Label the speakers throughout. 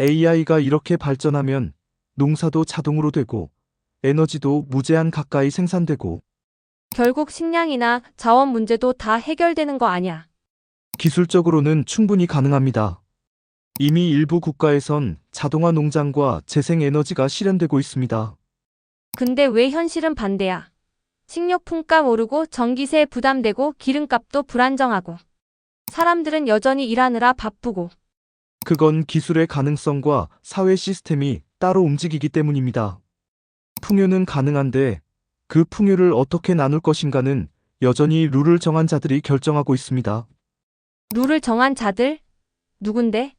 Speaker 1: AI가 이렇게 발전하면 농사도 자동으로 되고 에너지도 무제한 가까이 생산되고
Speaker 2: 결국 식량이나 자원 문제도 다 해결되는 거 아니야.
Speaker 1: 기술적으로는 충분히 가능합니다. 이미 일부 국가에선 자동화 농장과 재생에너지가 실현되고 있습니다.
Speaker 2: 근데 왜 현실은 반대야? 식료품값 오르고 전기세 부담되고 기름값도 불안정하고. 사람들은 여전히 일하느라 바쁘고.
Speaker 1: 그건 기술의 가능성과 사회 시스템이 따로 움직이기 때문입니다. 풍요는 가능한데 그 풍요를 어떻게 나눌 것인가는 여전히 룰을 정한 자들이 결정하고 있습니다.
Speaker 2: 룰을 정한 자들? 누군데?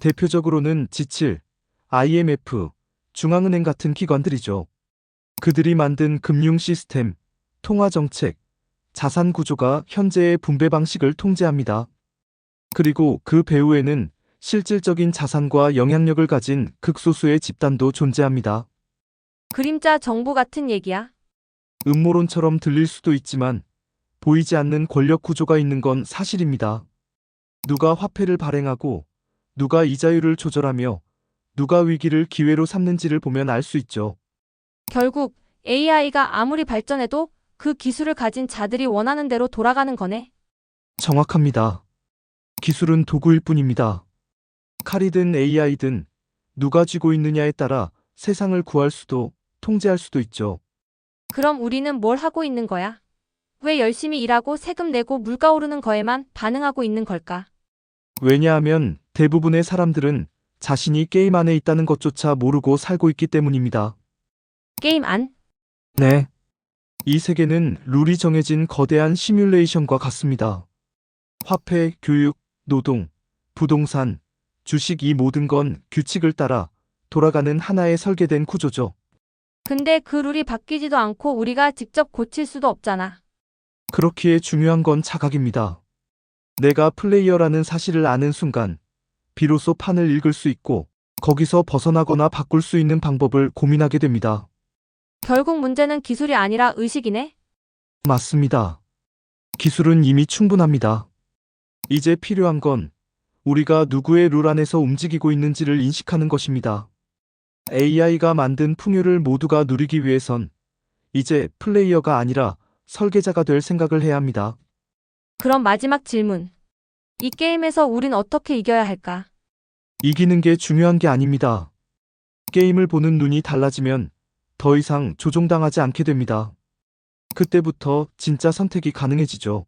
Speaker 1: 대표적으로는 지칠, IMF, 중앙은행 같은 기관들이죠. 그들이 만든 금융 시스템, 통화 정책, 자산 구조가 현재의 분배 방식을 통제합니다. 그리고 그 배후에는 실질적인 자산과 영향력을 가진 극소수의 집단도 존재합니다.
Speaker 2: 그림자 정부 같은 얘기야.
Speaker 1: 음모론처럼 들릴 수도 있지만 보이지 않는 권력 구조가 있는 건 사실입니다. 누가 화폐를 발행하고 누가 이자율을 조절하며 누가 위기를 기회로 삼는지를 보면 알 수 있죠.
Speaker 2: 결국 AI가 아무리 발전해도 그 기술을 가진 자들이 원하는 대로 돌아가는 거네.
Speaker 1: 정확합니다. 기술은 도구일 뿐입니다. 칼이든 AI든 누가 쥐고 있느냐에 따라 세상을 구할 수도 통제할 수도 있죠.
Speaker 2: 그럼 우리는 뭘 하고 있는 거야? 왜 열심히 일하고 세금 내고 물가 오르는 거에만 반응하고 있는 걸까?
Speaker 1: 왜냐하면 대부분의 사람들은 자신이 게임 안에 있다는 것조차 모르고 살고 있기 때문입니다.
Speaker 2: 게임 안?
Speaker 1: 네. 이 세계는 룰이 정해진 거대한 시뮬레이션과 같습니다. 화폐, 교육, 노동, 부동산, 주식 이 모든 건 규칙을 따라 돌아가는 하나의 설계된 구조죠.
Speaker 2: 근데 그 룰이 바뀌지도 않고 우리가 직접 고칠 수도 없잖아.
Speaker 1: 그렇기에 중요한 건 자각입니다. 내가 플레이어라는 사실을 아는 순간, 비로소 판을 읽을 수 있고, 거기서 벗어나거나 바꿀 수 있는 방법을 고민하게 됩니다.
Speaker 2: 결국 문제는 기술이 아니라 의식이네?
Speaker 1: 맞습니다. 기술은 이미 충분합니다. 이제 필요한 건 우리가 누구의 룰 안에서 움직이고 있는지를 인식하는 것입니다. AI가 만든 풍요를 모두가 누리기 위해선 이제 플레이어가 아니라 설계자가 될 생각을 해야 합니다.
Speaker 2: 그럼 마지막 질문. 이 게임에서 우린 어떻게 이겨야 할까?
Speaker 1: 이기는 게 중요한 게 아닙니다. 게임을 보는 눈이 달라지면 더 이상 조종당하지 않게 됩니다. 그때부터 진짜 선택이 가능해지죠.